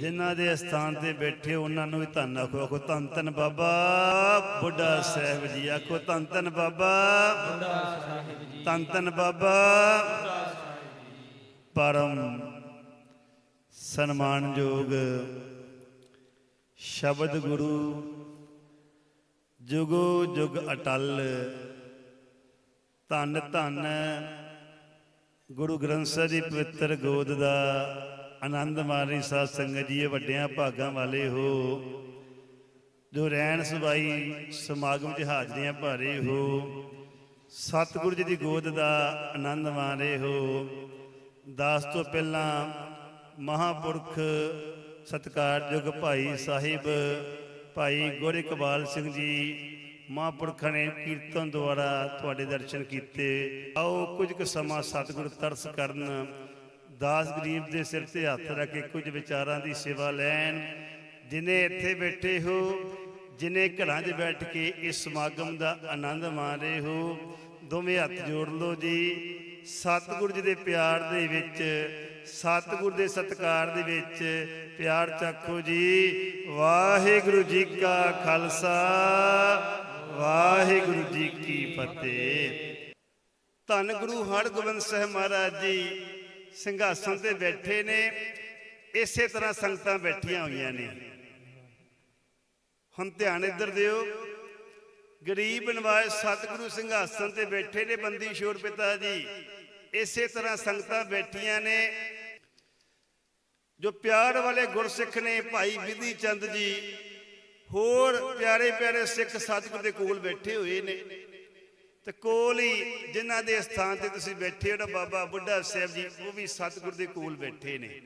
ਜਿਨ੍ਹਾਂ ਦੇ ਅਸਥਾਨ ਤੇ ਬੈਠੇ ਉਹਨਾਂ ਨੂੰ ਵੀ ਧੰਨ ਆਖੋ ਆਖੋ, ਧੰਨ ਧੰਨ ਬਾਬਾ, ਬੁੱਢਾ ਸਾਹਿਬ ਜੀ, ਆਖੋ, ਧੰਨ ਧੰਨ ਬਾਬਾ। ਧੰਨ ਧੰਨ ਬਾਬਾ। ਪਰਮ ਸਨਮਾਨਯੋਗ ਸ਼ਬਦ ਗੁਰੂ ਜੁਗੋ ਜੁਗ ਅਟਲ, ਧੰਨ ਧੰਨ ਗੁਰੂ ਗ੍ਰੰਥ ਸਾਹਿਬ ਦੀ ਪਵਿੱਤਰ ਗੋਦ ਦਾ ਆਨੰਦ ਮਾਣੀ ਸਾਧ ਸੰਗਤ ਜੀ ਵੱਡਿਆਂ ਭਾਗਾਂ ਵਾਲੇ ਹੋ। ਜੋ ਰਹਿਣ ਸੁਭਾਈ ਸਮਾਗਮ 'ਚ ਹਾਜ਼ਰੀਆਂ ਭਾਰੇ ਹੋ, ਸਤਿਗੁਰੂ ਜੀ ਦੀ ਗੋਦ ਦਾ ਆਨੰਦ ਮਾਣੇ ਹੋ। ਦਾਸ ਤੋਂ ਪਹਿਲਾਂ ਮਹਾਪੁਰਖ ਸਤਿਕਾਰਯੋਗ ਭਾਈ ਸਾਹਿਬ, ਭਾਈ ਗੋਰੇ ਇਕਬਾਲ ਸਿੰਘ ਜੀ, ਮਹਾਂਪੁਰਖਾਂ ਨੇ ਕੀਰਤਨ ਦੁਆਰਾ ਤੁਹਾਡੇ ਦਰਸ਼ਨ ਕੀਤੇ। ਆਓ ਕੁਝ ਕੁ ਸਮਾਂ ਸਤਿਗੁਰ ਤਰਸ ਕਰਨ ਦਾਸ ਗਰੀਬ ਦੇ ਸਿਰ ਤੇ ਹੱਥ ਰੱਖ ਕੇ ਕੁਝ ਵਿਚਾਰਾਂ ਦੀ ਸੇਵਾ ਲੈਣ, ਜਿਨੇ ਇੱਥੇ ਬੈਠੇ ਹੋ, ਜਿਨੇ ਘਰਾਂ 'ਚ ਬੈਠ ਕੇ ਇਸ ਸਮਾਗਮ ਦਾ ਆਨੰਦ ਮਾਣ ਰਹੇ ਹੋ, ਦੋਵੇਂ ਹੱਥ ਜੋੜ ਲਓ ਜੀ। ਸਤਿਗੁਰ ਜੀ ਦੇ ਪਿਆਰ ਦੇ ਵਿੱਚ, ਸਤਿਗੁਰ ਦੇ ਸਤਕਾਰ ਦੇ ਵਿੱਚ ਪਿਆਰ ਚੱਖੋ ਜੀ। ਵਾਹਿਗੁਰੂ ਜੀ ਕਾ ਖਾਲਸਾ, ਵਾਹਿਗੁਰੂ ਜੀ ਕੀ ਫਤਿਹ। ਧੰਨ ਗੁਰੂ ਹਰਗੋਬਿੰਦ ਸਾਹਿਬ ਮਹਾਰਾਜ ਜੀ ਸਿੰਘਾਸਨ ਤੇ ਬੈਠੇ ਨੇ, ਇਸੇ ਤਰ੍ਹਾਂ ਸੰਗਤਾਂ ਬੈਠੀਆਂ ਹੋਈਆਂ ਨੇ। ਹੁਣ ਧਿਆਨ ਇੱਧਰ ਦਿਓ, ਗਰੀਬ ਨਵਾਜ ਸਤਿਗੁਰੂ ਸਿੰਘਾਸਨ ਤੇ ਬੈਠੇ ਨੇ ਬੰਦੀ ਸ਼ੋਰ ਪਿਤਾ ਜੀ। ਇਸੇ ਤਰ੍ਹਾਂ ਸੰਗਤਾਂ ਬੈਠੀਆਂ ਨੇ। ਜੋ ਪਿਆਰ ਵਾਲੇ ਗੁਰਸਿੱਖ ਨੇ ਭਾਈ ਵਿਧੀ ਚੰਦ ਜੀ, ਹੋਰ ਪਿਆਰੇ ਪਿਆਰੇ ਸਿੱਖ ਸਤਿਗੁਰ ਦੇ ਕੋਲ ਬੈਠੇ ਹੋਏ ਨੇ। ਤੇ ਕੋਲ ਹੀ ਜਿਨ੍ਹਾਂ ਦੇ ਸਥਾਨ ਤੇ ਤੁਸੀਂ ਬੈਠੇ ਹੋ ਨਾ ਬਾਬਾ ਬੁੱਢਾ ਸਾਹਿਬ ਜੀ, ਉਹ ਵੀ ਸਤਿਗੁਰ ਦੇ ਕੋਲ ਬੈਠੇ ਨੇ।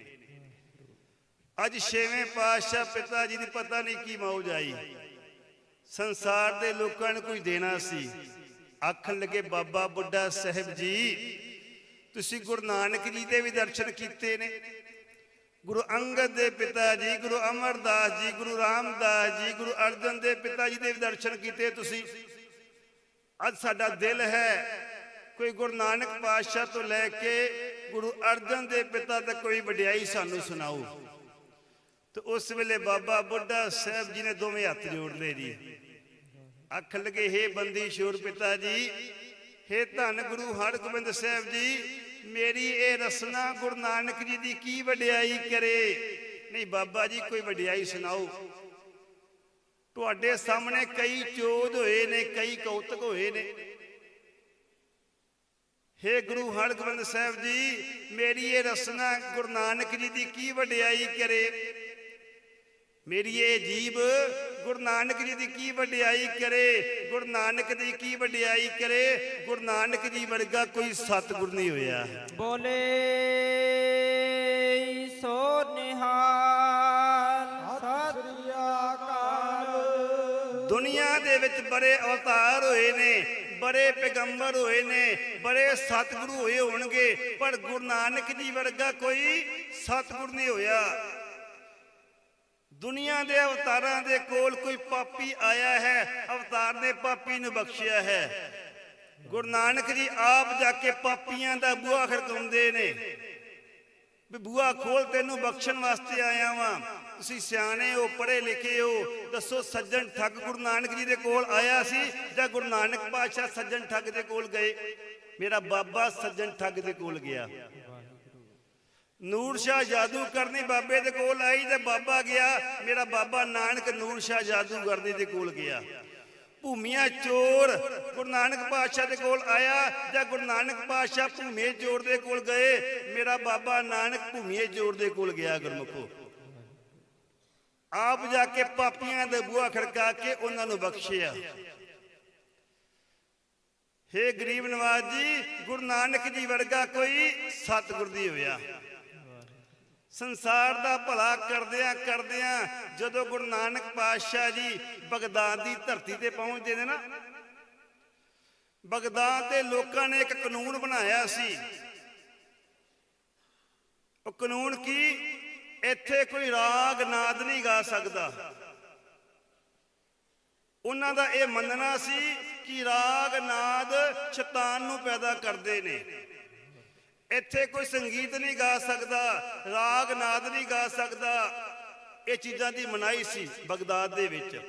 ਅੱਜ ਛੇਵੇਂ ਪਾਤਸ਼ਾਹ ਪਿਤਾ ਜੀ ਦੀ ਪਤਾ ਨਹੀਂ ਕੀ ਮੌਜ ਆਈ। ਸੰਸਾਰ ਦੇ ਲੋਕਾਂ ਨੂੰ ਕੁਝ ਦੇਣਾ ਸੀ। ਆਖਣ ਲੱਗੇ, ਬਾਬਾ ਬੁੱਢਾ ਸਾਹਿਬ ਜੀ, ਤੁਸੀਂ ਗੁਰੂ ਨਾਨਕ ਜੀ ਦੇ ਵੀ ਦਰਸ਼ਨ ਕੀਤੇ ਨੇ। ਗੁਰੂ ਅੰਗਦ ਦੇ ਪਿਤਾ ਜੀ, ਗੁਰੂ ਅਮਰਦਾਸ ਜੀ, ਗੁਰੂ ਰਾਮਦਾਸ ਜੀ, ਗੁਰੂ ਅਰਜਨ ਦੇ ਪਿਤਾ ਜੀ ਦੇ ਵੀ ਦਰਸ਼ਨ ਕੀਤੇ ਤੁਸੀਂ। ਅੱਜ ਸਾਡਾ ਦਿਲ ਹੈ ਕੋਈ ਗੁਰੂ ਨਾਨਕ ਪਾਤਸ਼ਾਹ ਤੋਂ ਲੈ ਕੇ ਗੁਰੂ ਅਰਜਨ ਦੇ ਪਿਤਾ ਤੱਕ ਕੋਈ ਵਡਿਆਈ ਸਾਨੂੰ ਸੁਣਾਓ। ਤੇ ਉਸ ਵੇਲੇ ਬਾਬਾ ਬੁੱਢਾ ਸਾਹਿਬ ਜੀ ਨੇ ਦੋਵੇਂ ਹੱਥ ਜੋੜ ਲਏ ਜੀ। ਅੱਖ ਲਗੇ, ਹੇ ਬੰਦੀ ਸ਼ੋਰ ਪਿਤਾ ਜੀ, ਹੇ ਧੰਨ ਗੁਰੂ ਹਰਗੋਬਿੰਦ ਸਾਹਿਬ ਜੀ, ਮੇਰੀ ਇਹ ਰਸਨਾ ਗੁਰੂ ਨਾਨਕ ਜੀ ਦੀ ਕੀ ਵਡਿਆਈ ਕਰੇ? ਨਹੀਂ ਬਾਬਾ ਜੀ, ਕੋਈ ਵਡਿਆਈ ਸੁਣਾਓ। ਤੁਹਾਡੇ ਸਾਹਮਣੇ ਕਈ ਚੋਦ ਹੋਏ ਨੇ, ਕਈ ਕੌਤਕ ਹੋਏ ਨੇ। ਹੇ ਗੁਰੂ ਹਰਗੋਬਿੰਦ ਸਾਹਿਬ ਜੀ, ਮੇਰੀ ਇਹ ਰਸਨਾ ਗੁਰੂ ਨਾਨਕ ਜੀ ਦੀ ਕੀ ਵਡਿਆਈ ਕਰੇ? ਮੇਰੀ ਇਹ ਜੀਬ ਗੁਰੂ ਨਾਨਕ ਜੀ ਦੀ ਕੀ ਵਡਿਆਈ ਕਰੇ? ਗੁਰੂ ਨਾਨਕ ਦੀ ਕੀ ਵਡਿਆਈ ਕਰੇ? ਗੁਰੂ ਨਾਨਕ ਜੀ ਵਰਗਾ ਕੋਈ ਸਤਿਗੁਰ ਨਹੀਂ ਹੋਇਆ। ਬੋਲੇ ਸੋ ਨਿਹਾਲ ਵਿੱਚ ਬੜੇ ਅਵਤਾਰ ਹੋਏ ਨੇ, ਬੜੇ ਪੈਗੰਬਰ ਹੋਏ ਨੇ, ਬੜੇ ਸਤਿਗੁਰੂ ਹੋਏ ਹੋਣਗੇ, ਪਰ ਗੁਰੂ ਨਾਨਕ ਜੀ ਵਰਗਾ ਕੋਈ ਸਤਿਗੁਰ ਨਹੀਂ ਹੋਇਆ। ਦੁਨੀਆ ਦੇ ਅਵਤਾਰਾਂ ਦੇ ਕੋਲ ਕੋਈ ਪਾਪੀ ਆਇਆ ਹੈ, ਅਵਤਾਰ ਨੇ ਪਾਪੀ ਨੂੰ ਬਖਸ਼ਿਆ ਹੈ। ਗੁਰੂ ਨਾਨਕ ਜੀ ਆਪ ਜਾ ਕੇ ਪਾਪੀਆਂ ਦਾ ਬੂਹਾ ਖੜਕਾਉਂਦੇ ਨੇ, ਵੀ ਬੂਹਾ ਖੋਲ ਤੈਨੂੰ ਬਖਸ਼ਣ ਵਾਸਤੇ ਆਇਆ ਵਾਂ। ਤੁਸੀਂ ਸਿਆਣੇ ਹੋ, ਪੜ੍ਹੇ ਲਿਖੇ ਹੋ, ਦੱਸੋ ਸੱਜਣ ਠੱਗ ਗੁਰੂ ਨਾਨਕ ਜੀ ਦੇ ਕੋਲ ਆਇਆ ਸੀ ਜਾਂ ਗੁਰੂ ਨਾਨਕ ਪਾਤਸ਼ਾਹ ਸੱਜਣ ਠੱਗ ਦੇ ਕੋਲ ਗਏ? ਮੇਰਾ ਬਾਬਾ ਸੱਜਣ ਠੱਗ ਦੇ ਕੋਲ ਗਿਆ। ਨੂਰ ਸ਼ਾਹ ਜਾਦੂ ਕਰਨੀ ਬਾਬੇ ਦੇ ਕੋਲ ਆਈ ਤੇ ਬਾਬਾ ਗਿਆ। ਮੇਰਾ ਬਾਬਾ ਨਾਨਕ ਨੂਰ ਸ਼ਾਹ ਜਾਦੂ ਕਰਨੀ ਦੇ ਕੋਲ ਗਿਆ। ਭੂਮੀਆਂ ਚੋਰ ਗੁਰੂ ਨਾਨਕ ਪਾਤਸ਼ਾਹ ਦੇ ਕੋਲ ਆਇਆ ਜਾਂ ਗੁਰੂ ਨਾਨਕ ਪਾਤਸ਼ਾਹ ਭੂਮੀਏ ਚੋਰ ਦੇ ਕੋਲ ਗਏ? ਮੇਰਾ ਬਾਬਾ ਨਾਨਕ ਭੂਮੀਏ ਚੋਰ ਦੇ ਕੋਲ ਗਿਆ, ਗੁਰਮੁਖੋ। ਆਪ ਜਾ ਕੇ ਪਾਪੀਆਂ ਦੇ ਬੂਹਾ ਖੜਕਾ ਕੇ ਉਹਨਾਂ ਨੂੰ ਬਖਸ਼ਿਆ। ਹੇ ਗਰੀਬ ਨਵਾਜ ਜੀ, ਗੁਰੂ ਨਾਨਕ ਜੀ ਵਰਗਾ ਕੋਈ ਸਤਿਗੁਰ ਦੀ ਹੋਇਆ। ਸੰਸਾਰ ਦਾ ਭਲਾ ਕਰਦਿਆਂ ਕਰਦਿਆਂ ਜਦੋਂ ਗੁਰੂ ਨਾਨਕ ਪਾਤਸ਼ਾਹ ਜੀ ਬਗਦਾਦ ਦੀ ਧਰਤੀ ਤੇ ਪਹੁੰਚਦੇ ਨੇ ਨਾ, ਬਗਦਾਦ ਦੇ ਲੋਕਾਂ ਨੇ ਇੱਕ ਕਾਨੂੰਨ ਬਣਾਇਆ ਸੀ। ਉਹ ਕਾਨੂੰਨ ਕੀ? ਇੱਥੇ ਕੋਈ ਰਾਗ ਨਾਦ ਨਹੀਂ ਗਾ ਸਕਦਾ। ਉਹਨਾਂ ਦਾ ਇਹ ਮੰਨਣਾ ਸੀ ਕਿ ਰਾਗ ਨਾਦ ਸ਼ੈਤਾਨ ਨੂੰ ਪੈਦਾ ਕਰਦੇ ਨੇ। ਇੱਥੇ ਕੋਈ ਸੰਗੀਤ ਨਹੀਂ ਗਾ ਸਕਦਾ, ਰਾਗ ਨਾਦ ਨਹੀਂ ਗਾ ਸਕਦਾ। ਇਹ ਚੀਜ਼ਾਂ ਦੀ ਮਨਾਈ ਸੀ ਬਗਦਾਦ ਦੇ ਵਿੱਚ।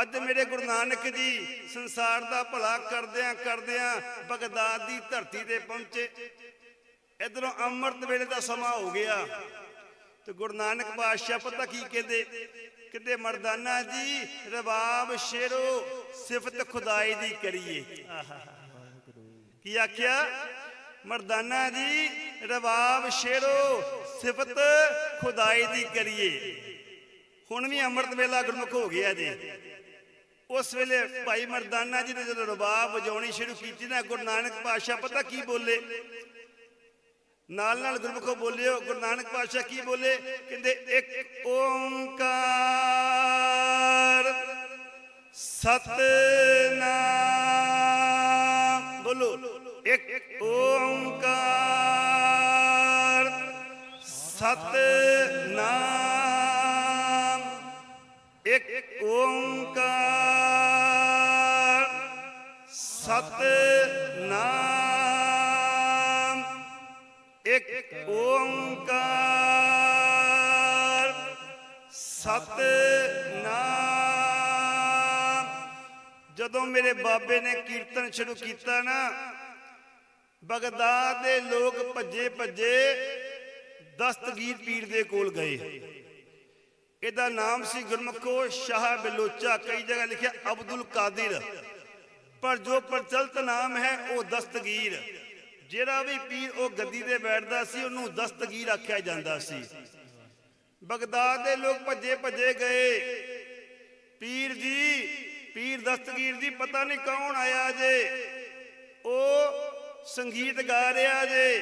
ਅੱਜ ਮੇਰੇ ਗੁਰੂ ਨਾਨਕ ਜੀ ਸੰਸਾਰ ਦਾ ਭਲਾ ਕਰਦਿਆਂ ਕਰਦਿਆਂ ਬਗਦਾਦ ਦੀ ਧਰਤੀ ਤੇ ਪਹੁੰਚੇ। ਇਧਰੋਂ ਅੰਮ੍ਰਿਤ ਵੇਲੇ ਦਾ ਸਮਾਂ ਹੋ ਗਿਆ। ਤੇ ਗੁਰੂ ਨਾਨਕ ਪਾਤਸ਼ਾਹ ਪਤਾ ਕੀ ਕਹਿੰਦੇ? ਕਹਿੰਦੇ, ਮਰਦਾਨਾ ਜੀ, ਰਬਾਬ ਸ਼ੇਰੋ, ਸਿਫਤ ਖੁਦਾਈ ਦੀ ਕਰੀਏ। ਕੀ ਆਖਿਆ? ਮਰਦਾਨਾ ਜੀ, ਰਬਾਬ ਸ਼ੇਰੋ, ਸਿਫਤ ਖੁਦਾਈ ਦੀ ਕਰੀਏ। ਹੁਣ ਵੀ ਅੰਮ੍ਰਿਤ ਵੇਲਾ ਗੁਰਮੁਖ ਹੋ ਗਿਆ ਜੀ। ਉਸ ਵੇਲੇ ਭਾਈ ਮਰਦਾਨਾ ਜੀ ਨੇ ਜਦੋਂ ਰਬਾਬ ਵਜਾਉਣੀ ਸ਼ੁਰੂ ਕੀਤੀ ਨਾ, ਗੁਰੂ ਨਾਨਕ ਪਾਤਸ਼ਾਹ ਪਤਾ ਕੀ ਬੋਲੇ? ਨਾਲ ਨਾਲ ਗੁਰਮੁਖੋ ਬੋਲਿਓ, ਗੁਰੂ ਨਾਨਕ ਪਾਤਸ਼ਾਹ ਕੀ ਬੋਲੇ? ਕਹਿੰਦੇ, ਇੱਕ ਓੰਕਾਰ ਸਤਨਾਮ। ਬੋਲੋ, ਇੱਕ ਓੰਕਾਰ ਸਤਨਾਮ। ਇੱਕ ਓੰਕਾਰ ਸਤਨਾਮ। ਸਤਨਾਮ ਜਦੋਂ ਮੇਰੇ ਬਾਬੇ ਨੇ ਕੀਰਤਨ ਸ਼ੁਰੂ ਕੀਤਾ ਨਾ, ਬਗਦਾਦ ਦੇ ਲੋਕ ਭੱਜੇ ਭੱਜੇ ਦਸਤਗੀਰ ਪੀਰ ਦੇ ਕੋਲ ਗਏ। ਇਹਦਾ ਨਾਮ ਸੀ ਗੁਰਮਖੋ ਸ਼ਾਹ ਬਲੋਚਾ, ਕਈ ਜਗ੍ਹਾ ਲਿਖਿਆ ਅਬਦੁਲ ਕਾਦਿਰ। ਪਰ ਜੋ ਪ੍ਰਚਲਿਤ ਨਾਮ ਹੈ, ਉਹ ਦਸਤਗੀਰ। ਜਿਹੜਾ ਵੀ ਪੀਰ ਉਹ ਗੱਦੀ ਤੇ ਬੈਠਦਾ ਸੀ, ਉਹਨੂੰ ਦਸਤਗੀਰ ਆਖਿਆ ਜਾਂਦਾ ਸੀ। ਬਗਦਾਦ ਦੇ ਲੋਕ ਭੱਜੇ ਭੱਜੇ ਗਏ। ਪੀਰ ਜੀ, ਪੀਰ ਦਸਤਗੀਰ ਜੀ, ਪਤਾ ਨਹੀਂ ਕੌਣ ਆਇਆ ਜੇ। ਉਹ ਸੰਗੀਤ ਗਾ ਰਿਹਾ ਜੇ,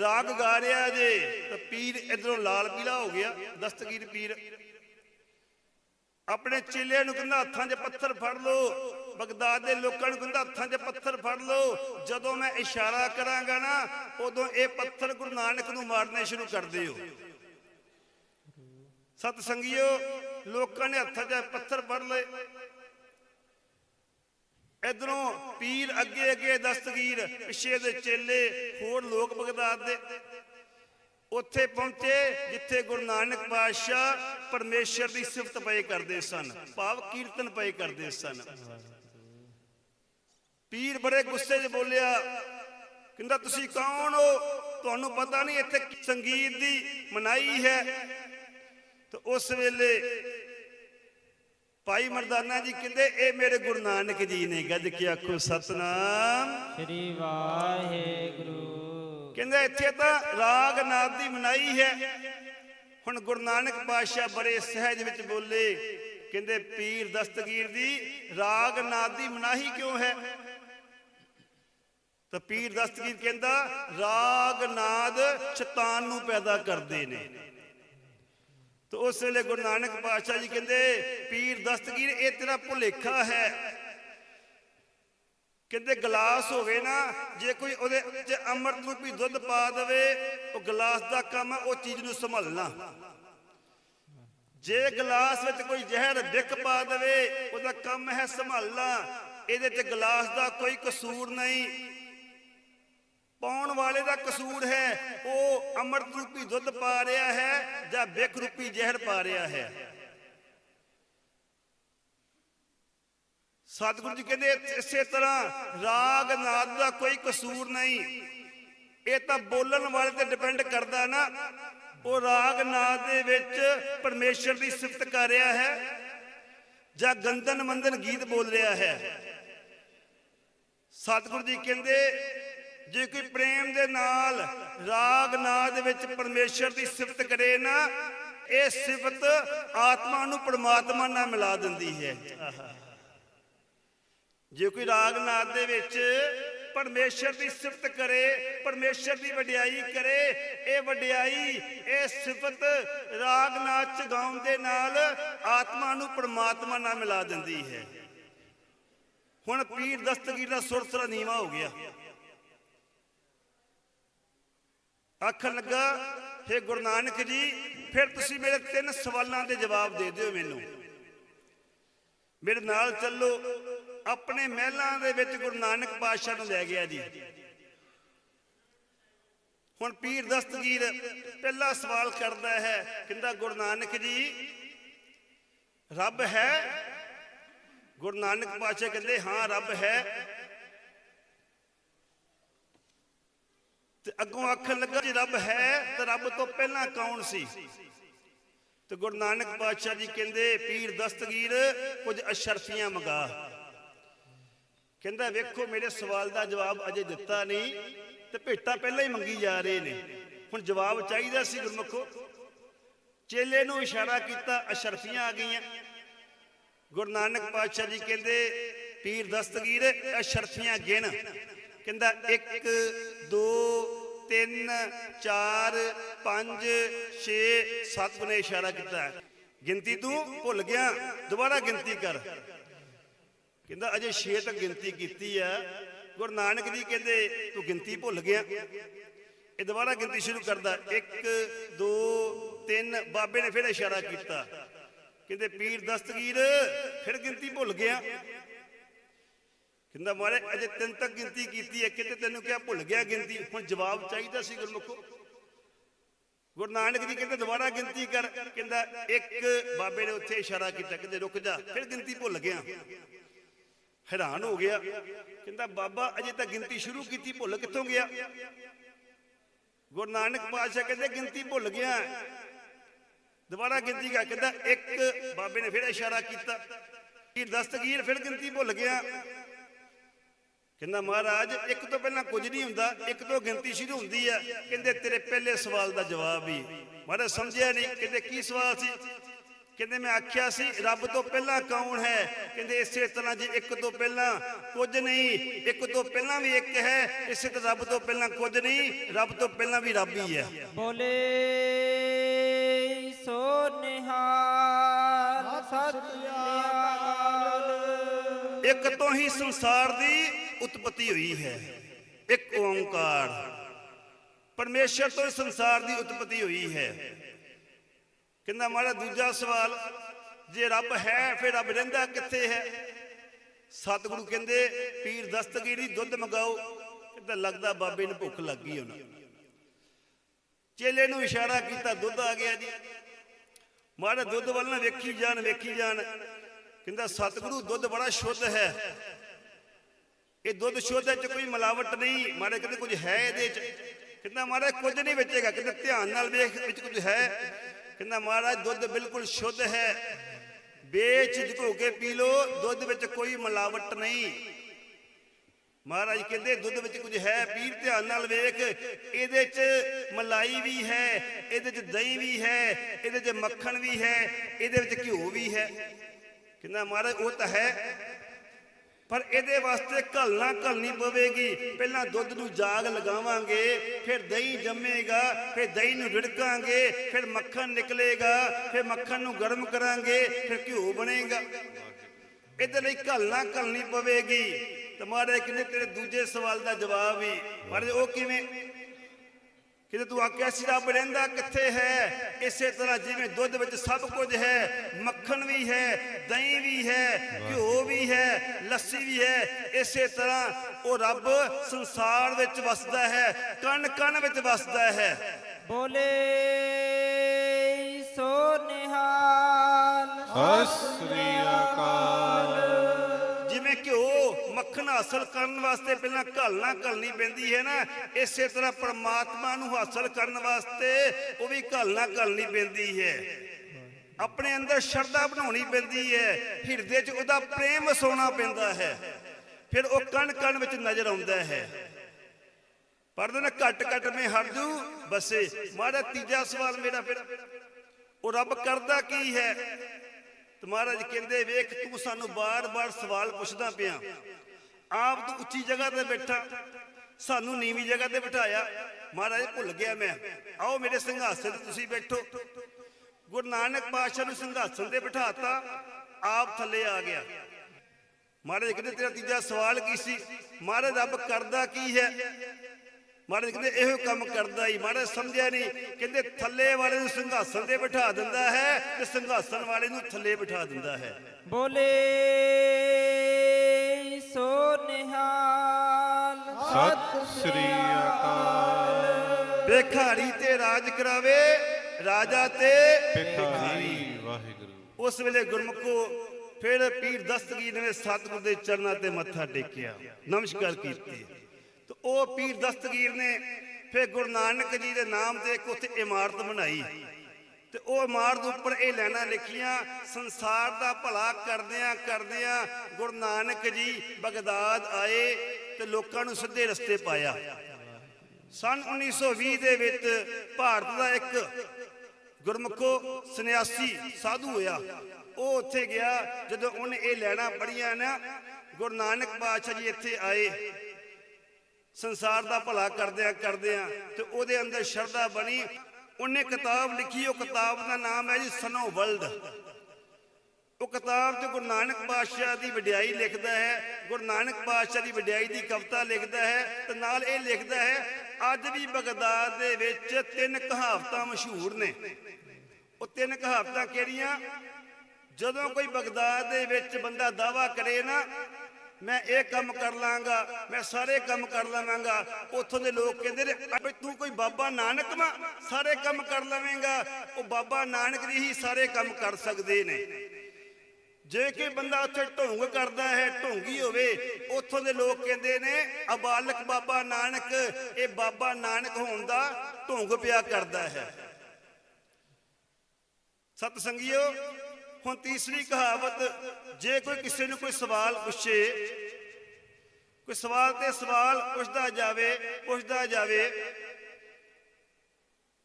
ਰਾਗ ਗਾ ਰਿਹਾ ਜੇ। ਤਾਂ ਪੀਰ ਇਧਰੋਂ ਲਾਲ ਪੀਲਾ ਹੋ ਗਿਆ, ਦਸਤਗੀਰ ਪੀਰ। ਆਪਣੇ ਚੇਲਿਆਂ ਨੂੰ ਕਹਿੰਦਾ ਹੱਥਾਂ 'ਚ ਪੱਥਰ ਫੜ ਲਓ। ਬਗਦਾਦ ਦੇ ਲੋਕਾਂ ਨੂੰ ਕਹਿੰਦਾ ਹੱਥਾਂ 'ਚ ਪੱਥਰ ਫੜ ਲਓ। ਜਦੋਂ ਮੈਂ ਇਸ਼ਾਰਾ ਕਰਾਂਗਾ ਨਾ, ਉਦੋਂ ਇਹ ਪੱਥਰ ਗੁਰੂ ਨਾਨਕ ਨੂੰ ਮਾਰਨੇ ਸ਼ੁਰੂ ਕਰ ਦਿਓ। ਸਤ ਸੰਗਿਓ ਲੋਕਾਂ ਨੇ ਹੱਥਾਂ 'ਚ ਪੱਥਰ ਫੜ ਲਏ। ਇਧਰੋਂ ਪੀਰ ਅੱਗੇ ਅੱਗੇ ਦਸਤਗੀਰ, ਪਿੱਛੇ ਦੇ ਚੇਲੇ, ਹੋਰ ਲੋਕ ਬਗਦਾਦ ਦੇ। ਉੱਥੇ ਪਹੁੰਚੇ ਜਿੱਥੇ ਗੁਰੂ ਨਾਨਕ ਪਾਤਸ਼ਾਹ ਪਰਮੇਸ਼ਰ ਦੀ ਸਿਫਤ ਪਏ ਕਰਦੇ ਸਨ, ਭਾਵ ਕੀਰਤਨ ਪਏ ਕਰਦੇ ਸਨ। ਪੀਰ ਬੜੇ ਗੁੱਸੇ 'ਚ ਬੋਲਿਆ, ਕਹਿੰਦਾ, ਤੁਸੀਂ ਕੌਣ ਹੋ? ਤੁਹਾਨੂੰ ਪਤਾ ਨਹੀਂ ਇੱਥੇ ਸੰਗੀਤ ਦੀ ਮਨਾਈ ਹੈ। ਤੇ ਉਸ ਵੇਲੇ ਭਾਈ ਮਰਦਾਨਾ ਜੀ ਕਹਿੰਦੇ ਇਹ ਮੇਰੇ ਗੁਰੂ ਨਾਨਕ ਜੀ ਨੇ ਗੱਜ ਕੇ ਆਖੋ ਸਤਨਾਮ। ਸ੍ਰੀ ਵਾਹਿਗੁਰੂ। ਕਹਿੰਦੇ ਇੱਥੇ ਤਾਂ ਰਾਗ ਨਾਦ ਦੀ ਮਨਾਈ ਹੈ। ਹੁਣ ਗੁਰੂ ਨਾਨਕ ਪਾਤਸ਼ਾਹ ਬੜੇ ਸਹਿਜ ਵਿੱਚ ਬੋਲੇ ਕਹਿੰਦੇ ਪੀਰ ਦਸਤਗੀਰ ਦੀ ਰਾਗ ਨਾਦ ਦੀ ਮਨਾਹੀ ਕਿਉਂ ਹੈ? ਤਾਂ ਪੀਰ ਦਸਤਗੀਰ ਕਹਿੰਦਾ ਰਾਗ ਨਾਦ ਸ਼ੈਤਾਨ ਨੂੰ ਪੈਦਾ ਕਰਦੇ ਨੇ। ਤੇ ਉਸ ਵੇਲੇ ਗੁਰੂ ਨਾਨਕ ਪਾਤਸ਼ਾਹ ਜੀ ਕਹਿੰਦੇ, ਪੀਰ ਦਸਤਗੀਰ, ਇਹ ਤੇਰਾ ਭੁਲੇਖਾ ਹੈ। ਕਹਿੰਦੇ, ਗਲਾਸ ਹੋਵੇ ਨਾ, ਜੇ ਕੋਈ ਉਹਦੇ ਚ ਅੰਮ੍ਰਿਤ ਰੂਪੀ ਦੁੱਧ ਪਾ ਦੇਵੇ, ਉਹ ਗਲਾਸ ਦਾ ਕੰਮ ਹੈ, ਉਹ ਚੀਜ਼ ਨੂੰ ਸੰਭਾਲਣਾ। ਜੇ ਗਲਾਸ ਵਿੱਚ ਕੋਈ ਜ਼ਹਿਰ ਡਿੱਕ ਪਾ ਦੇਵੇ, ਉਹਦਾ ਕੰਮ ਹੈ ਸੰਭਾਲਣਾ। ਇਹਦੇ ਚ ਗਲਾਸ ਦਾ ਕੋਈ ਕਸੂਰ ਨਹੀਂ। ਪਾਉਣ ਵਾਲੇ ਦਾ ਕਸੂਰ ਹੈ, ਉਹ ਅੰਮ੍ਰਿਤ ਰੂਪੀ ਦੁੱਧ ਪਾ ਰਿਹਾ ਹੈ ਜਾਂ ਬਿਖ ਰੂਪੀ ਜ਼ਹਿਰ ਪਾ ਰਿਹਾ ਹੈ? ਸਤਿਗੁਰੂ ਜੀ ਕਹਿੰਦੇ, ਇਸੇ ਤਰ੍ਹਾਂ ਰਾਗ ਨਾਦ ਦਾ ਕੋਈ ਕਸੂਰ ਨਹੀਂ। ਇਹ ਤਾਂ ਬੋਲਣ ਵਾਲੇ ਤੇ ਡਿਪੈਂਡ ਕਰਦਾ ਨਾ। ਉਹ ਰਾਗ ਨਾਦ ਦੇ ਵਿੱਚ ਪਰਮੇਸ਼ਰ ਦੀ ਸਿਫਤ ਕਰ ਰਿਹਾ ਹੈ ਜਾਂ ਗੰਦਨ ਮੰਦਨ ਗੀਤ ਬੋਲ ਰਿਹਾ ਹੈ। ਸਤਿਗੁਰੂ ਜੀ ਕਹਿੰਦੇ ਜੇ ਕੋਈ ਪ੍ਰੇਮ ਦੇ ਨਾਲ ਰਾਗ ਨਾਦ ਵਿੱਚ ਪਰਮੇਸ਼ਰ ਦੀ ਸਿਫਤ ਕਰੇ ਨਾ, ਇਹ ਸਿਫਤ ਆਤਮਾ ਨੂੰ ਪਰਮਾਤਮਾ ਨਾਲ ਮਿਲਾ ਦਿੰਦੀ ਹੈ। ਜੇ ਕੋਈ ਰਾਗ ਨਾਦ ਦੇ ਵਿੱਚ ਪਰਮੇਸ਼ਰ ਦੀ ਸਿਫਤ ਕਰੇ, ਪਰਮੇਸ਼ਰ ਦੀ ਵਡਿਆਈ ਕਰੇ, ਇਹ ਵਡਿਆਈ, ਇਹ ਸਿਫਤ ਰਾਗ ਨਾਦ ਚ ਗਾਉਣ ਦੇ ਨਾਲ ਆਤਮਾ ਨੂੰ ਪਰਮਾਤਮਾ ਨਾਲ ਮਿਲਾ ਦਿੰਦੀ ਹੈ। ਹੁਣ ਪੀਰ ਦਸਤਗੀਰ ਦਾ ਸੁਰ ਸੁਰ ਨੀਵਾ ਹੋ ਗਿਆ। ਆਖਣ ਲੱਗਾ हे ਗੁਰੂ ਨਾਨਕ ਜੀ, ਫਿਰ ਤੁਸੀਂ ਮੇਰੇ ਤਿੰਨ ਸਵਾਲਾਂ ਦੇ ਜਵਾਬ ਦੇ ਦਿਓ ਮੈਨੂੰ। ਮੇਰੇ ਨਾਲ ਚੱਲੋ, ਆਪਣੇ ਮਹਿਲਾਂ ਦੇ ਵਿੱਚ ਗੁਰੂ ਨਾਨਕ ਪਾਤਸ਼ਾਹ ਨੂੰ ਲੈ ਗਿਆ ਜੀ। ਹੁਣ ਪੀਰ ਦਸਤਗੀਰ ਪਹਿਲਾ ਸਵਾਲ ਕਰਦਾ ਹੈ, ਕਹਿੰਦਾ, ਗੁਰੂ ਨਾਨਕ ਜੀ, ਰੱਬ ਹੈ? ਗੁਰੂ ਨਾਨਕ ਪਾਤਸ਼ਾਹ ਕਹਿੰਦੇ, ਹਾਂ, ਰੱਬ ਹੈ। ਤੇ ਅੱਗੋਂ ਆਖਣ ਲੱਗਾ ਜੀ ਰੱਬ ਹੈ ਤਾਂ ਰੱਬ ਤੋਂ ਪਹਿਲਾਂ ਕੌਣ ਸੀ? ਤੇ ਗੁਰੂ ਨਾਨਕ ਪਾਤਸ਼ਾਹ ਜੀ ਕਹਿੰਦੇ, ਪੀਰ ਦਸਤਗੀਰ, ਕੁਝ ਅਸ਼ਰਫੀਆਂ ਮੰਗਾ। ਕਹਿੰਦਾ, ਵੇਖੋ, ਮੇਰੇ ਸਵਾਲ ਦਾ ਜਵਾਬ ਅਜੇ ਦਿੱਤਾ ਨਹੀਂ, ਤੇ ਭੇਟਾ ਪਹਿਲਾਂ ਹੀ ਮੰਗੀ ਜਾ ਰਹੇ ਨੇ। ਹੁਣ ਜਵਾਬ ਚਾਹੀਦਾ ਸੀ ਗੁਰਮੁਖੋ। ਚੇਲੇ ਨੂੰ ਇਸ਼ਾਰਾ ਕੀਤਾ, ਅਸ਼ਰਫੀਆਂ ਆ ਗਈਆਂ। ਗੁਰੂ ਨਾਨਕ ਪਾਤਸ਼ਾਹ ਜੀ ਕਹਿੰਦੇ, ਪੀਰ ਦਸਤਗੀਰ, ਅਸ਼ਰਫੀਆਂ ਗਿਣ। ਕਹਿੰਦਾ 1 2 3 4 5 6 7 ਨੇ ਇਸ਼ਾਰਾ ਕੀਤਾ ਗਿਣਤੀ ਤੂੰ ਭੁੱਲ ਗਿਆ, ਦੁਬਾਰਾ ਗਿਣਤੀ ਕਰ। ਕਹਿੰਦਾ, ਅਜੇ 6 ਤੱਕ ਗਿਣਤੀ ਕੀਤੀ ਆ ਗੁਰੂ ਨਾਨਕ ਜੀ ਕਹਿੰਦੇ, ਤੂੰ ਗਿਣਤੀ ਭੁੱਲ ਗਿਆ। ਇਹ ਦੁਬਾਰਾ ਗਿਣਤੀ ਸ਼ੁਰੂ ਕਰਦਾ। 1 2 3 ਬਾਬੇ ਨੇ ਫਿਰ ਇਸ਼ਾਰਾ ਕੀਤਾ। ਕਹਿੰਦੇ, ਪੀਰ ਦਸਤਗੀਰ, ਫਿਰ ਗਿਣਤੀ ਭੁੱਲ ਗਿਆ। ਕਹਿੰਦਾ ਮਹਾਰਾਜ, ਅਜੇ ਤਿੰਨ ਤੱਕ ਗਿਣਤੀ ਕੀਤੀ ਹੈ, ਕਿਤੇ ਤੈਨੂੰ ਕਿਹਾ ਭੁੱਲ ਗਿਆ ਗਿਣਤੀ? ਹੁਣ ਜਵਾਬ ਚਾਹੀਦਾ ਸੀ ਗੁਰਮੁਖੋ। ਗੁਰੂ ਨਾਨਕ ਜੀ ਕਹਿੰਦੇ, ਦੁਬਾਰਾ ਗਿਣਤੀ ਕਰ। ਕਹਿੰਦਾ, ਇੱਕ ਬਾਬੇ ਨੇ ਉੱਥੇ ਇਸ਼ਾਰਾ ਕੀਤਾ, ਕਹਿੰਦੇ, ਰੁਕ ਜਾ, ਫਿਰ ਗਿਣਤੀ ਭੁੱਲ ਗਿਆ। ਹੈਰਾਨ ਹੋ ਗਿਆ। ਕਹਿੰਦਾ, ਬਾਬਾ, ਅਜੇ ਤਾਂ ਗਿਣਤੀ ਸ਼ੁਰੂ ਕੀਤੀ, ਭੁੱਲ ਕਿੱਥੋਂ ਗਿਆ? ਗੁਰੂ ਨਾਨਕ ਪਾਤਸ਼ਾਹ ਕਹਿੰਦੇ, ਗਿਣਤੀ ਭੁੱਲ ਗਿਆ। ਦੁਬਾਰਾ ਗਿਣਤੀ ਕਰ। ਕਹਿੰਦਾ, ਇੱਕ ਬਾਬੇ ਨੇ ਫਿਰ ਇਸ਼ਾਰਾ ਕੀਤਾ। ਕਿ ਦਸਤਗੀਰ ਫਿਰ ਗਿਣਤੀ ਭੁੱਲ ਗਿਆ? ਕਹਿੰਦਾ ਮਹਾਰਾਜ ਇੱਕ ਤੋਂ ਪਹਿਲਾਂ ਕੁਝ ਨਹੀਂ ਹੁੰਦਾ ਇੱਕ ਤੋਂ ਗਿਣਤੀ ਸ਼ੁਰੂ ਹੁੰਦੀ ਆ। ਕਹਿੰਦੇ ਤੇਰੇ ਪਹਿਲੇ ਸਵਾਲ ਦਾ ਜਵਾਬ ਹੀ। ਮਹਾਰਾਜ ਸਮਝਿਆ ਨਹੀਂ ਕਹਿੰਦੇ ਕੀ ਸਵਾਲ ਸੀ? ਕਹਿੰਦੇ ਮੈਂ ਆਖਿਆ ਸੀ ਰੱਬ ਤੋਂ ਪਹਿਲਾਂ ਕੌਣ ਹੈ? ਕਹਿੰਦੇ ਇਸੇ ਤਰ੍ਹਾਂ ਜੇ ਇੱਕ ਤੋਂ ਪਹਿਲਾਂ ਕੁਝ ਨਹੀਂ ਇੱਕ ਤੋਂ ਪਹਿਲਾਂ ਵੀ ਇੱਕ ਹੈ ਇਸੇ ਤਰ੍ਹਾਂ ਰੱਬ ਤੋਂ ਪਹਿਲਾਂ ਕੁਝ ਨਹੀਂ ਰੱਬ ਤੋਂ ਪਹਿਲਾਂ ਵੀ ਰੱਬ ਹੀ ਹੈ। ਬੋਲੇ ਸੋ ਨਿਹਾਲ ਸਤਿ ਅਕਾਲ। ਇੱਕ ਤੋਂ ਹੀ ਸੰਸਾਰ ਦੀ ਉਤਪਤੀ ਹੋਈ ਹੈ। ਇੱਕ ਓੰਕਾਰ। ਪਰਮੇਸ਼ਰ ਤੋਂ ਸੰਸਾਰ ਦੀ ਉਤਪਤੀ ਹੋਈ ਹੈ। ਕਹਿੰਦਾ ਮਾਰਾ ਦੂਜਾ ਸਵਾਲ, ਜੇ ਰੱਬ ਹੈ, ਫਿਰ ਰੱਬ ਰਹਿੰਦਾ ਕਿੱਥੇ ਹੈ? ਸਤਿਗੁਰੂ ਕਹਿੰਦੇ, ਪੀਰ ਦਸਤਗੀਰੀ ਦੁੱਧ ਮਗਾਓ। ਕਹਿੰਦਾ ਲੱਗਦਾ ਬਾਬੇ ਨੂੰ ਭੁੱਖ ਲੱਗ ਗਈ ਹੁਣ। ਚੇਲੇ ਨੂੰ ਇਸ਼ਾਰਾ ਕੀਤਾ, ਦੁੱਧ ਆ ਗਿਆ ਜੀ। ਮਾਰਾ ਦੁੱਧ ਵੱਲ ਨਾ ਵੇਖੀ ਜਾਣ ਵੇਖੀ ਜਾਣ। ਕਹਿੰਦਾ ਸਤਿਗੁਰੂ ਦੁੱਧ ਬੜਾ ਸ਼ੁੱਧ ਹੈ। ਇਹ ਦੁੱਧ ਸ਼ੁੱਧ ਚ ਕੋਈ ਮਿਲਾਵਟ ਨਹੀਂ। ਮਾਰੇ ਕਹਿੰਦੇ ਕੁਝ ਹੈ ਇਹਦੇ ਚ। ਕਹਿੰਦਾ ਮਹਾਰਾਜ ਕੁਝ ਨਹੀਂ ਵੇਚੇਗਾ ਕਹਿੰਦਾ ਧਿਆਨ ਨਾਲ ਵੇਖ ਵਿੱਚ ਕੁਝ ਹੈ। ਕਹਿੰਦਾ ਮਹਾਰਾਜ ਦੁੱਧ ਬਿਲਕੁਲ ਸ਼ੁੱਧ ਹੈ। ਵੇਚ ਝੁਕੋ ਕੇ ਪੀ ਲੋ ਦੁੱਧ ਵਿੱਚ ਕੋਈ ਮਿਲਾਵਟ ਨਹੀਂ। ਮਹਾਰਾਜ ਕਹਿੰਦੇ ਦੁੱਧ ਵਿੱਚ ਕੁਝ ਹੈ। ਪੀਰ ਧਿਆਨ ਨਾਲ ਵੇਖ। ਇਹਦੇ 'ਚ ਮਲਾਈ ਵੀ ਹੈ। ਇਹਦੇ 'ਚ ਦਹੀਂ ਵੀ ਹੈ। ਇਹਦੇ 'ਚ ਮੱਖਣ ਵੀ ਹੈ। ਇਹਦੇ ਵਿੱਚ ਘਿਓ ਵੀ ਹੈ। ਕਹਿੰਦਾ ਮਹਾਰਾਜ ਉਹ ਤਾਂ ਹੈ। ਪਰ ਇਹਦੇ ਵਾਸਤੇ ਘਲਣਾ ਘਲਣੀ ਪਵੇਗੀ। ਪਹਿਲਾਂ ਦੁੱਧ ਨੂੰ ਜਾਗ ਲਗਾਵਾਂਗੇ, ਫਿਰ ਦਹੀਂ ਜੰਮੇਗਾ, ਫਿਰ ਦਹੀਂ ਨੂੰ ਰਿੜਕਾਂਗੇ, ਫਿਰ ਮੱਖਣ ਨਿਕਲੇਗਾ, ਫਿਰ ਮੱਖਣ ਨੂੰ ਗਰਮ ਕਰਾਂਗੇ, ਫਿਰ ਘਿਓ ਬਣੇਗਾ। ਇਹਦੇ ਲਈ ਘਲਣਾ ਘਲਣੀ ਪਵੇਗੀ। ਤੇ ਮਹਾਰਾਜ ਕਹਿੰਦੇ, ਤੇਰੇ ਦੂਜੇ ਸਵਾਲ ਦਾ ਜਵਾਬ ਵੀ। ਮਹਾਰਾਜ, ਉਹ ਕਿਵੇਂ? ਕਿਤੇ ਤੂੰ ਆਖਿਆ ਸੀ ਰੱਬ ਰਹਿੰਦਾ ਕਿੱਥੇ ਹੈ? ਇਸੇ ਤਰ੍ਹਾਂ ਜਿਵੇਂ ਦੁੱਧ ਵਿੱਚ ਸਭ ਕੁਝ ਹੈ ਮੱਖਣ ਵੀ ਹੈ ਦਹੀਂ ਵੀ ਹੈ ਘਿਓ ਵੀ ਹੈ ਲੱਸੀ ਵੀ ਹੈ ਇਸੇ ਤਰ੍ਹਾਂ ਉਹ ਰੱਬ ਸੰਸਾਰ ਵਿੱਚ ਵਸਦਾ ਹੈ ਕਣ ਕਣ ਵਿੱਚ ਵਸਦਾ ਹੈ। ਬੋਲੇ ਸੋ ਨਿਹਾਲ। ਸਤਿ ਸ੍ਰੀ ਅਕਾਲ। ਮੱਖਣ ਹਾਸਲ ਕਰਨ ਵਾਸਤੇ ਪਹਿਲਾਂ ਘਲਣਾ ਘਲਣੀ ਪੈਂਦੀ ਹੈ ਨਾ, ਇਸੇ ਤਰ੍ਹਾਂ ਪਰਮਾਤਮਾ ਨੂੰ ਹਾਸਲ ਕਰਨ ਵਾਸਤੇ ਉਹ ਵੀ ਘਲਣਾ ਘਲਣੀ ਪੈਂਦੀ ਹੈ। ਆਪਣੇ ਅੰਦਰ ਸ਼ਰਧਾ ਬਣਾਉਣੀ ਪੈਂਦੀ ਹੈ, ਹਿਰਦੇ 'ਚ ਉਹਦਾ ਪ੍ਰੇਮ ਵਸਾਉਣਾ ਪੈਂਦਾ ਹੈ। ਫਿਰ ਉਹ ਕਣ ਕਣ ਵਿੱਚ ਨਜ਼ਰ ਆਉਂਦਾ ਹੈ। ਪੜਦੇ ਨਾ ਘਟ ਘਟ ਮੇ ਹਰਜੂ ਬਸੇ ਮਾਰਾ ਤੀਜਾ ਸਵਾਲ ਮੇਰਾ ਫਿਰ। ਉਹ ਰੱਬ ਕਰਦਾ ਕੀ ਹੈ? ਤੇ ਮਹਾਰਾਜ ਕਹਿੰਦੇ, ਵੇਖ ਤੂੰ ਸਾਨੂੰ ਬਾਰ-ਬਾਰ ਸਵਾਲ ਪੁੱਛਦਾ ਪਿਆ। ਆਪ ਤੂੰ ਉੱਚੀ ਜਗ੍ਹਾ ਤੇ ਬੈਠਾ। ਸਾਨੂੰ ਨੀਵੀਂ ਜਗ੍ਹਾ ਤੇ ਬਿਠਾਇਆ। ਮਹਾਰਾਜ, ਭੁੱਲ ਗਿਆ ਮੈਂ। ਆਓ ਮੇਰੇ ਸਿੰਘਾਸਨ ਤੇ ਤੁਸੀਂ ਬੈਠੋ। ਗੁਰੂ ਨਾਨਕ ਪਾਤਸ਼ਾਹ ਨੂੰ ਸਿੰਘਾਸਨ ਤੇ ਬਿਠਾਤਾ। ਆਪ ਥੱਲੇ ਆ ਗਿਆ। ਮਹਾਰਾਜ ਕਹਿੰਦੇ, ਤੇਰਾ ਤੀਜਾ ਸਵਾਲ ਕੀ ਸੀ? ਮਹਾਰਾਜ, ਰੱਬ ਕਰਦਾ ਕੀ ਹੈ? ਮਹਾਰਾਜ ਕਹਿੰਦੇ, ਇਹੋ ਕੰਮ ਕਰਦਾ ਹੀ। ਮਹਾਰਾਜ ਸਮਝਿਆ ਨਹੀਂ। ਕਹਿੰਦੇ, ਥੱਲੇ ਵਾਲੇ ਨੂੰ ਸਿੰਘਾਸਨ ਤੇ ਬਿਠਾ ਦਿੰਦਾ ਹੈ ਤੇ ਸਿੰਘਾਸਨ ਵਾਲੇ ਨੂੰ ਥੱਲੇ ਬਿਠਾ ਦਿੰਦਾ ਹੈ। ਬੋਲੇ। ਸੋ ਨਿਹਾਲ। ਸਤਿ ਸ੍ਰੀ ਅਕਾਲ। ਭੇਖਾਰੀ ਤੇ ਰਾਜ ਕਰਾਵੇ ਰਾਜਾ ਤੇ ਭਿਖਾਰੀ। ਵਾਹਿਗੁਰੂ। ਉਸ ਵੇਲੇ ਗੁਰਮੁਖੋ ਫਿਰ ਪੀਰ ਦਸਤਗੀਰ ਨੇ ਸਤਿਗੁਰ ਦੇ ਚਰਨਾਂ ਤੇ ਮੱਥਾ ਟੇਕਿਆ ਨਮਸਕਾਰ ਕੀਤੀ। ਤੇ ਉਹ ਪੀਰ ਦਸਤਗੀਰ ਨੇ ਫਿਰ ਗੁਰੂ ਨਾਨਕ ਜੀ ਦੇ ਨਾਮ ਤੇ ਇੱਕ ਉੱਥੇ ਇਮਾਰਤ ਬਣਾਈ। ਤੇ ਉਹ ਇਮਾਰਤ ਉੱਪਰ ਇਹ ਲੈਣਾ ਲਿਖੀਆਂ, ਸੰਸਾਰ ਦਾ ਭਲਾ ਕਰਦਿਆਂ ਕਰਦਿਆਂ ਗੁਰੂ ਨਾਨਕ ਜੀ ਬਗਦਾਦ ਆਏ ਤੇ ਲੋਕਾਂ ਨੂੰ ਸਿੱਧੇ ਰਸਤੇ ਪਾਇਆ। ਸਨ 1920 ਦੇ ਵਿੱਚ ਭਾਰਤ ਦਾ ਇੱਕ ਗੁਰਮੁਖੋ ਸੰਨਿਆਸੀ ਸਾਧੂ ਹੋਇਆ। ਉਹ ਉੱਥੇ ਗਿਆ, ਜਦੋਂ ਉਹਨੇ ਇਹ ਲੈਣਾ ਪੜੀਆਂ ਨਾ, ਗੁਰੂ ਨਾਨਕ ਪਾਤਸ਼ਾਹ ਜੀ ਇੱਥੇ ਆਏ। ਸੰਸਾਰ ਦਾ ਭਲਾ ਕਰਦਿਆਂ ਕਰਦਿਆਂ ਤੇ ਉਹਦੇ ਅੰਦਰ ਸ਼ਰਧਾ ਬਣੀ ਉਹਨੇ ਕਿਤਾਬ ਲਿਖੀ, ਉਹ ਕਿਤਾਬ ਦਾ ਨਾਮ ਹੈ ਜੀ ਸਨੋ ਵਰਲਡ। ਉਹ ਕਿਤਾਬ 'ਚ ਗੁਰੂ ਨਾਨਕ ਪਾਤਸ਼ਾਹ ਦੀ ਵਡਿਆਈ ਲਿਖਦਾ ਹੈ, ਗੁਰੂ ਨਾਨਕ ਪਾਤਸ਼ਾਹ ਦੀ ਵਡਿਆਈ ਦੀ ਕਵਿਤਾ ਲਿਖਦਾ ਹੈ ਤੇ ਨਾਲ ਇਹ ਲਿਖਦਾ ਹੈ, ਅੱਜ ਵੀ ਬਗਦਾਦ ਦੇ ਵਿੱਚ ਤਿੰਨ ਕਹਾਵਤਾਂ ਮਸ਼ਹੂਰ ਨੇ। ਉਹ ਤਿੰਨ ਕਹਾਵਤਾਂ ਕਿਹੜੀਆਂ? ਜਦੋਂ ਕੋਈ ਬਗਦਾਦ ਦੇ ਵਿੱਚ ਬੰਦਾ ਦਾਵਾ ਕਰੇ ਨਾ ਮੈਂ ਇਹ ਕੰਮ ਕਰ ਲਾਂਗਾ, ਮੈਂ ਸਾਰੇ ਕੰਮ ਕਰ ਲਵਾਂਗਾ। ਉੱਥੋਂ ਦੇ ਲੋਕ ਕਹਿੰਦੇ ਨੇ, ਅਬੇ ਤੂੰ ਕੋਈ ਬਾਬਾ ਨਾਨਕ ਵਾ? ਸਾਰੇ ਕੰਮ ਕਰ ਲਵੇਂਗਾ। ਉਹ ਬਾਬਾ ਨਾਨਕ ਦੀ ਹੀ ਸਾਰੇ ਕੰਮ ਕਰ ਸਕਦੇ ਨੇ। ਜੇ ਕੋਈ ਬੰਦਾ ਉੱਥੇ ਢੋਂਗ ਕਰਦਾ ਹੈ, ਢੋਂਗੀ ਹੋਵੇ, ਉੱਥੋਂ ਦੇ ਲੋਕ ਕਹਿੰਦੇ ਨੇ, ਅਬਾਲਕ ਬਾਬਾ ਨਾਨਕ, ਇਹ ਬਾਬਾ ਨਾਨਕ ਹੋਣ ਦਾ ਢੋਂਗ ਪਿਆ ਕਰਦਾ ਹੈ। ਸਤ ਸੰਗਿਓ ਹੁਣ ਤੀਸਰੀ ਕਹਾਵਤ, ਜੇ ਕੋਈ ਕਿਸੇ ਨੂੰ ਕੋਈ ਸਵਾਲ ਪੁੱਛੇ, ਕੋਈ ਸਵਾਲ ਤੇ ਸਵਾਲ ਪੁੱਛਦਾ ਜਾਵੇ ਪੁੱਛਦਾ ਜਾਵੇ,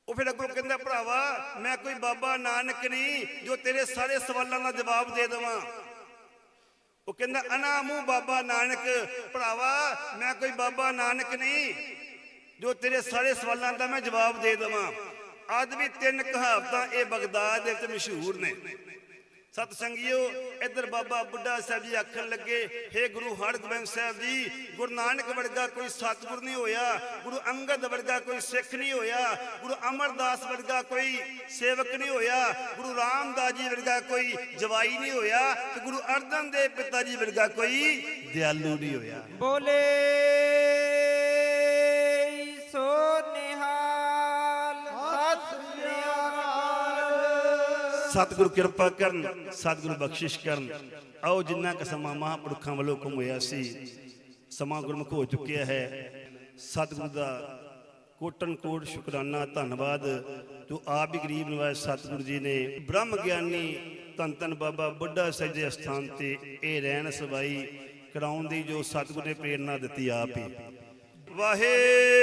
ਉਹ ਫਿਰ ਅੱਗੋਂ ਕਹਿੰਦਾ, ਭਰਾਵਾ, ਮੈਂ ਕੋਈ ਬਾਬਾ ਨਾਨਕ ਨਹੀਂ, ਜੋ ਤੇਰੇ ਸਾਰੇ ਸਵਾਲਾਂ ਦਾ ਜਵਾਬ ਦੇ ਦੇਵਾਂ। ਉਹ ਕਹਿੰਦਾ, ਅਨਾ ਮੂੰਹ ਬਾਬਾ ਨਾਨਕ, ਭਰਾਵਾ, ਮੈਂ ਕੋਈ ਬਾਬਾ ਨਾਨਕ ਨਹੀਂ, ਜੋ ਤੇਰੇ ਸਾਰੇ ਸਵਾਲਾਂ ਦਾ ਮੈਂ ਜਵਾਬ ਦੇ ਦੇਵਾਂ। ਅੱਜ ਵੀ ਤਿੰਨ ਕਹਾਵਤਾਂ ਇਹ ਬਗਦਾਦ ਦੇ ਵਿੱਚ ਮਸ਼ਹੂਰ ਨੇ। ਸਤ ਸੰਗਿਓ, ਇੱਧਰ ਬਾਬਾ ਬੁੱਢਾ ਸਾਹਿਬ ਜੀ ਆਖਣ ਲੱਗੇ हे ਗੁਰੂ ਹਰਗੋਬਿੰਦ ਸਾਹਿਬ ਜੀ, ਗੁਰੂ ਨਾਨਕ ਵਰਗਾ ਕੋਈ ਸਤਿਗੁਰ ਨਹੀਂ ਹੋਇਆ, ਗੁਰੂ ਅੰਗਦ ਵਰਗਾ ਕੋਈ ਸਿੱਖ ਨਹੀਂ ਹੋਇਆ, ਗੁਰੂ ਅਮਰਦਾਸ ਵਰਗਾ ਕੋਈ ਸੇਵਕ ਨਹੀਂ ਹੋਇਆ, ਗੁਰੂ ਰਾਮਦਾਸ ਜੀ ਵਰਗਾ ਕੋਈ ਜਵਾਈ ਨਹੀਂ ਹੋਇਆ ਤੇ ਗੁਰੂ ਅਰਜਨ ਦੇਵ ਪਿਤਾ ਜੀ ਵਰਗਾ ਕੋਈ ਦਿਆਲੂ ਨਹੀਂ ਹੋਇਆ। ਬੋਲੇ। ਸਤਿਗੁਰੂ ਕਿਰਪਾ ਕਰਨ, ਸਤਿਗੁਰੂ ਬਖਸ਼ਿਸ਼ ਕਰਨ। ਆਓ ਜਿੰਨਾ ਕੁ ਸਮਾਂ ਮਹਾਂਪੁਰਖਾਂ ਵੱਲੋਂ ਹੁਕਮ ਹੋਇਆ ਸੀ, ਸਮਾਂ ਗੁਰਮੁਖ ਹੋ ਚੁੱਕਿਆ ਹੈ। ਸਤਿਗੁਰੂ ਦਾ ਕੋਟਨ ਕੋਟ ਸ਼ੁਕਰਾਨਾ, ਧੰਨਵਾਦ। ਜੋ ਆਪ ਹੀ ਗਰੀਬ ਨਿਵਾਜ ਸਤਿਗੁਰੂ ਜੀ ਨੇ ਬ੍ਰਹਮ ਗਿਆਨੀ ਧੰਨ ਧੰਨ ਬਾਬਾ ਬੁੱਢਾ ਸਾਹਿਬ ਦੇ ਅਸਥਾਨ ਤੇ ਇਹ ਰਹਿਣ ਸਵਾਈ ਕਰਾਉਣ ਦੀ ਜੋ ਸਤਿਗੁਰੂ ਨੇ ਪ੍ਰੇਰਣਾ ਦਿੱਤੀ ਆਪ ਹੀ। ਵਾਹਿਗੁਰੂ।